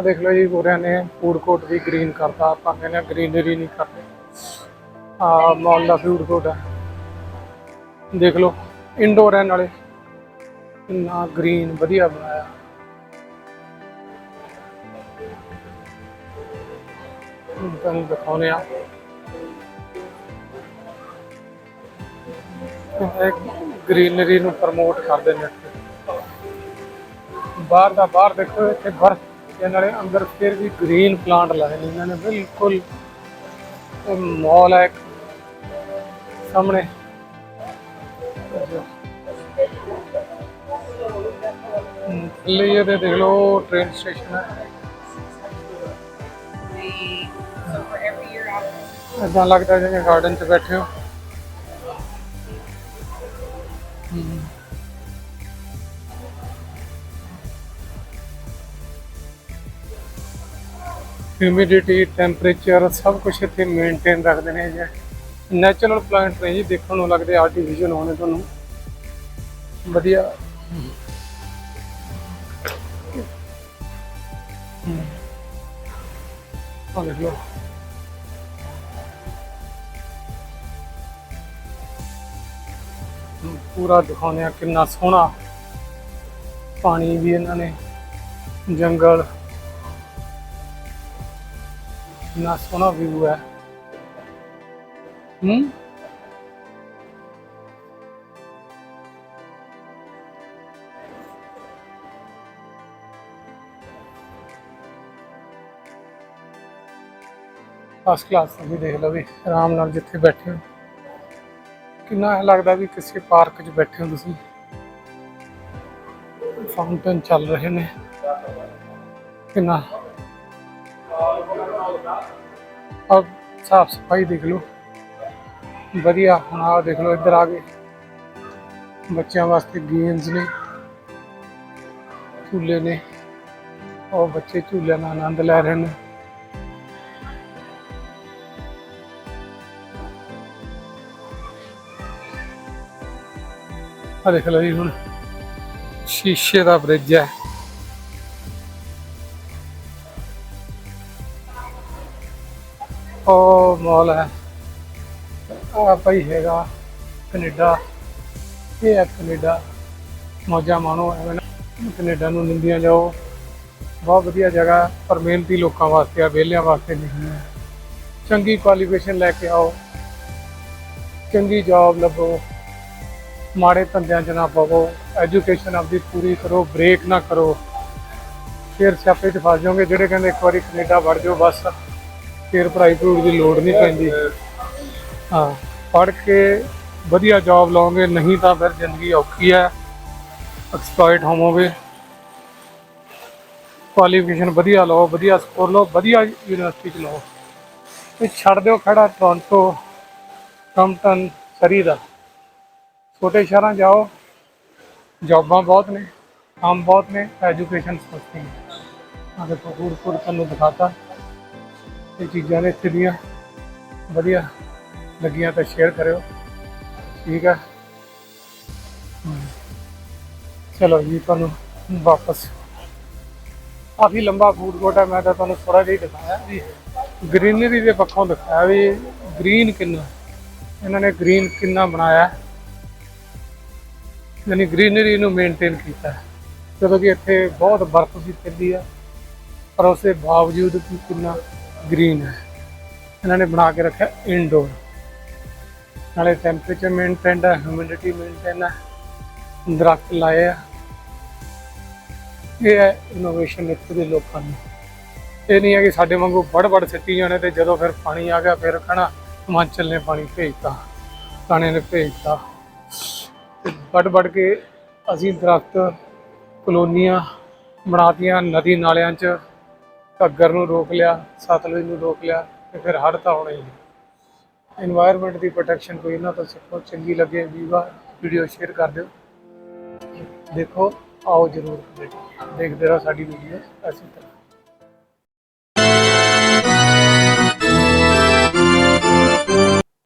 ਆ ਦੇਖ ਲਓ ਜੀ ਗੋਰਿਆਂ ਨੇ ਫੂਡ ਕੋਰਟ ਵੀ ਗ੍ਰੀਨ ਕਰਤਾ, ਆਪਾਂ ਕਹਿੰਦੇ ਆ ਗ੍ਰੀਨਰੀ ਨਹੀਂ ਕਰਦੇ ਆ ਮਾਲ ਦਾ ਫੂਡ ਕੋਰਟ ਹੈ। ਦੇਖ ਲਓ ਇੰਡੋਰ ਹੈ ਨਾਲੇ ਕਿੰਨਾ ਗ੍ਰੀਨ ਵਧੀਆ ਬਣਾਇਆ। ਤੁਹਾਨੂੰ ਦਿਖਾਉਂਦੇ ਆ ਗ੍ਰੀਨਰੀ ਨੂੰ ਪ੍ਰਮੋਟ ਕਰਦੇ ਨੇ ਬਾਹਰ ਦਾ ਬਾਹਰ ਦੇਖੋ, ਇੱਥੇ ਬਰਫ਼ ਦੇ ਨਾਲੇ ਅੰਦਰ ਫਿਰ ਵੀ ਗ੍ਰੀਨ ਪਲਾਂਟ ਲਾਏ ਨੇ ਇਹਨਾਂ ਨੇ ਬਿਲਕੁਲ ਇਹ ਹੈ ਸਾਹਮਣੇ। ਹਮ, ਥੱਲੇ ਦੇਖ ਲਓ ਟ੍ਰੇਨ ਸਟੇਸ਼ਨ ਹੈ ਇਦਾਂ ਲੱਗਦਾ ਜਿਵੇਂ ਗਾਰਡਨ 'ਚ ਬੈਠੇ ਹੋ। ਹਮ। ਹਿਊਮਿਡਿਟੀ ਟੈਂਪਰੇਚਰ ਸਭ ਕੁਝ ਇੱਥੇ ਮੇਨਟੇਨ ਰੱਖਦੇ ਨੇ ਜੀ। ਨੈਚੁਰਲ ਪਲਾਂਟ ਨੇ ਜੀ, ਦੇਖਣ ਨੂੰ ਲੱਗਦੇ ਆਰਟੀਫੀਸ਼ੀਅਲ ਹੋਣੇ ਤੁਹਾਨੂੰ। ਵਧੀਆ। ਹਮ। ਦੇਖ ਲਓ। ਪੂਰਾ ਦਿਖਾਉਂਦੇ ਆ ਕਿੰਨਾ ਸੋਹਣਾ। ਪਾਣੀ ਵੀ ਇਹਨਾਂ ਨੇ, ਜੰਗਲ। ਕਿੰਨਾ ਸੋਹਣਾ ਵਿਊ ਹੈ। ਹੂੰ? ਫਸਟ ਕਲਾਸ ਵੀ ਦੇਖ ਲਓ ਵੀ, ਆਰਾਮ ਨਾਲ ਜਿੱਥੇ ਬੈਠੇ ਹੋ। ਕਿੰਨਾ ਐਂ ਲੱਗਦਾ ਵੀ ਕਿਸੇ ਪਾਰਕ 'ਚ ਬੈਠੇ ਹੋ ਤੁਸੀਂ। ਫਾਊਂਟਨ ਚੱਲ ਰਹੇ ਨੇ। ਕਿੰਨਾ ਅਬ ਸਾਫ਼ ਸਫ਼ਾਈ ਦੇਖ ਲਓ। ਵਧੀਆ, ਹੁਣ ਆਹ ਦੇਖ ਲਓ, ਇੱਧਰ ਆ ਗਏ। ਬੱਚਿਆਂ ਵਾਸਤੇ ਗੇਮਸ ਨੇ, ਝੂਲੇ ਨੇ। ਉਹ ਬੱਚੇ ਝੂਲਿਆਂ ਦਾ ਆਨੰਦ ਲੈ ਰਹੇ ਨੇ। ਆ ਦੇਖ ਲਓ ਜੀ ਹੁਣ, ਸ਼ੀਸ਼ੇ ਦਾ ਬ੍ਰਿਜ ਹੈ। ਉਹ ਮਾਲ ਹੈ। ਆ ਭਾਈ ਹੈਗਾ ਕੈਨੇਡਾ। ਇਹ ਹੈ ਕੈਨੇਡਾ। ਮੌਜਾ ਮਾਣੋ, ਐਵੇਂ ਨਾ। ਕੈਨੇਡਾ ਨੂੰ ਨਿੰਦੀਆਂ ਜਾਓ। ਬਹੁਤ ਵਧੀਆ ਜਗ੍ਹਾ, ਪਰ ਮਿਹਨਤੀ ਲੋਕਾਂ ਵਾਸਤੇ ਆ, ਵਿਹਲਿਆਂ ਵਾਸਤੇ ਨਹੀਂ ਹੈ। ਚੰਗੀ ਕੁਆਲੀਫਿਕੇਸ਼ਨ ਲੈ ਕੇ ਆਓ। ਚੰਗੀ ਜੌਬ ਲੱਭੋ। ਮਾੜੇ ਧੰਦਿਆਂ 'ਚ ਨਾ ਪਵੋ। ਐਜੂਕੇਸ਼ਨ ਆਪਦੀ ਪੂਰੀ ਕਰੋ ਬ੍ਰੇਕ ਨਾ ਕਰੋ। ਫਿਰ ਸਿਆਪੇ 'ਚ ਫਸ ਜਾਓਗੇ, ਜਿਹੜੇ ਕਹਿੰਦੇ ਇੱਕ ਵਾਰੀ ਕੈਨੇਡਾ ਵੜ ਜਾਓ, ਬਸ। ਫਿਰ ਪੜ੍ਹਾਈ ਪੜੂਈ ਦੀ ਲੋੜ ਨਹੀਂ ਪੈਂਦੀ। ਹਾਂ, ਪੜ੍ਹ ਕੇ ਵਧੀਆ ਜੌਬ ਲਓਗੇ, ਨਹੀਂ ਤਾਂ ਫਿਰ ਜ਼ਿੰਦਗੀ ਔਖੀ ਹੈ ਐਕਸਪਲੋਇਟ ਹੋਵੋਗੇ। ਕੁਆਲੀਫਿਕੇਸ਼ਨ ਵਧੀਆ ਲਓ, ਵਧੀਆ ਸਕੋਰ ਲਓ, ਵਧੀਆ ਯੂਨੀਵਰਸਿਟੀ 'ਚ ਲਓ। ਤੇ ਛੱਡ ਦਿਓ ਖੜਾ ਟੋਰਾਂਟੋ ਕੰਪਟਨ ਸਰੀ ਦਾ ਛੋਟੇ ਸ਼ਹਿਰਾਂ ਜਾਓ, ਜੌਬਾਂ ਬਹੁਤ ਨੇ, ਕੰਮ ਬਹੁਤ ਨੇ ਐਜੂਕੇਸ਼ਨ ਸਸਤੀ ਹੈ ਆ ਦੇਖੋ ਫੂਡ ਫੂਡ ਤੁਹਾਨੂੰ ਦਿਖਾਤਾ। ਇਹ ਚੀਜ਼ਾਂ ਨੇ ਇੱਥੇ ਦੀਆਂ। ਵਧੀਆ ਲੱਗੀਆਂ ਤਾਂ ਸ਼ੇਅਰ ਕਰਿਓ। ਠੀਕ ਹੈ ਚਲੋ ਜੀ, ਤੁਹਾਨੂੰ ਵਾਪਸ। ਕਾਫੀ ਲੰਬਾ ਫੂਡ ਕੋਰਟ ਹੈ ਮੈਂ ਤਾਂ ਤੁਹਾਨੂੰ ਥੋੜਾ ਜਿਹਾ ਦਿਖਾਇਆ ਵੀ ਗ੍ਰੀਨਰੀ ਦੇ ਪੱਖੋਂ ਦਿਖਾਇਆ ਵੀ ਗ੍ਰੀਨ ਕਿੰਨਾ। ਇਹਨਾਂ ਨੇ ਗ੍ਰੀਨ ਕਿੰਨਾ ਬਣਾਇਆ। ਯਾਨੀ ਗ੍ਰੀਨਰੀ ਨੂੰ ਮੇਨਟੇਨ ਕੀਤਾ। ਜਦੋਂ ਕਿ ਇੱਥੇ ਬਹੁਤ ਬਰਫ਼ ਸੀ ਪੈਂਦੀ ਆ। ਪਰ ਉਸ ਦੇ ਬਾਵਜੂਦ ਵੀ ਕਿੰਨਾ ਗ੍ਰੀਨ ਹੈ। ਇਹਨਾਂ ਨੇ ਬਣਾ ਕੇ ਰੱਖਿਆ ਇਨਡੋਰ ਨਾਲੇ ਟੈਂਪਰੇਚਰ ਮੇਨਟੇਨ ਹੈ ਹਿਊਮਿਡਿਟੀ ਮੇਨਟੇਨ ਹੈ, ਦਰਖਤ ਲਾਏ ਆ। ਇਹ ਹੈ ਇਨੋਵੇਸ਼ਨ ਇੱਥੇ ਦੇ ਲੋਕਾਂ ਨੂੰ। ਇਹ ਨਹੀਂ ਹੈ ਕਿ ਸਾਡੇ ਵਾਂਗੂ ਬੜ ਬੜ ਸਿੱਟੀ ਜਾਣੇ ਤੇ ਜਦੋਂ ਫਿਰ ਪਾਣੀ ਆ ਗਿਆ, ਫਿਰ ਕਹਣਾ ਹਿਮਾਚਲ ਨੇ ਪਾਣੀ ਭੇਜਤਾ ਕਾਣੇ ਨੇ ਭੇਜਤਾ। ਤੇ ਵੱਡ ਵੱਡ ਕੇ ਅਸੀਂ ਦਰਖਤ, ਕਲੋਨੀਆਂ ਬਣਾਤੀਆਂ ਨਦੀ ਨਾਲਿਆਂ 'ਚ। ਘੱਗਰ ਨੂੰ ਰੋਕ ਲਿਆ, ਸਤਲੁਜ ਨੂੰ ਰੋਕ ਲਿਆ ਤੇ ਫਿਰ ਹੜ੍ਹ ਤਾਂ ਆਉਣਾ ਹੀ ਹੈ এনवायरमेंट ਦੀ ਪ੍ਰੋਟੈਕਸ਼ਨ ਕੋਈ ਇਹਨਾਂ ਤੋਂ ਸਿੱਖੋ, ਚੰਗੀ ਲੱਗੇ ਵੀਵਾ ਵੀਡੀਓ ਸ਼ੇਅਰ ਕਰ ਦਿਓ। ਦੇਖੋ, ਆਓ ਜ਼ਰੂਰ ਦੇਖਦੇ ਰਹੋ ਸਾਡੀ ਵੀਡੀਓ ਅਸੀਂ ਤਾਂ